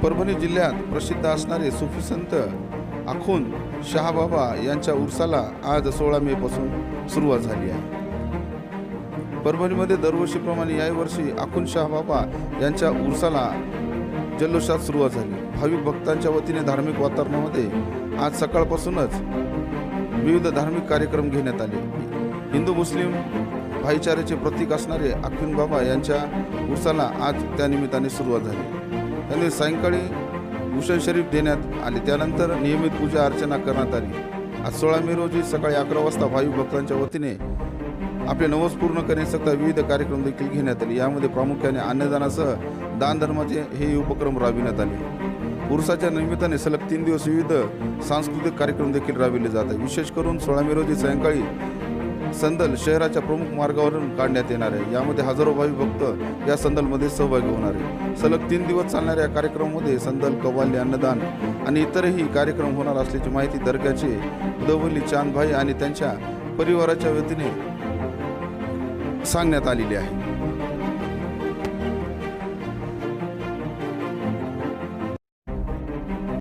परभणी जिल्ह्यात प्रसिद्ध असणारे सुफी संत आखून शहाबाबा यांच्या उर्साला आज सोळा मे पासून सुरुवात झाली आहे. परभणीमध्ये दरवर्षीप्रमाणे याही वर्षी आखून शहाबाबा यांच्या उर्साला जल्लोषात सुरुवात झाली. भाविक भक्तांच्या वतीने धार्मिक वातावरणामध्ये आज सकाळपासूनच विविध धार्मिक कार्यक्रम घेण्यात आले. हिंदू मुस्लिम भाईचाराचे प्रतीक असणारे आखून बाबा यांच्या उर्साला आज त्यानिमित्ताने सुरुवात झाली. त्यांनी सायंकाळी भूषण शरीफ देण्यात आले. त्यानंतर नियमित पूजा अर्चना करण्यात आली. आज सोळा मे रोजी सकाळी अकरा वाजता भाविक भक्तांच्या वतीने आपले नवस पूर्ण करण्याकरता विविध कार्यक्रम देखील घेण्यात आले. यामध्ये प्रामुख्याने अन्नदानासह दान धर्माचे हे उपक्रम राबविण्यात आले. उर्साच्या निमित्ताने सलग तीन दिवस विविध सांस्कृतिक कार्यक्रम देखील राबविले जात आहे विशेष करून सोळा मे रोजी सायंकाळी संदल शहराच्या प्रमुख मार्गावरून काढण्यात येणार आहे. यामध्ये हजारो भावी भक्त या संदलमध्ये सहभागी होणार आहे सलग तीन दिवस चालणाऱ्या या कार्यक्रमामध्ये संदल कव्वाली अन्नदान आणि इतरही कार्यक्रम होणार असल्याची माहिती दर्ग्याचे उदवली चांदभाई आणि त्यांच्या परिवाराच्या वतीने सांगण्यात आलेली आहे.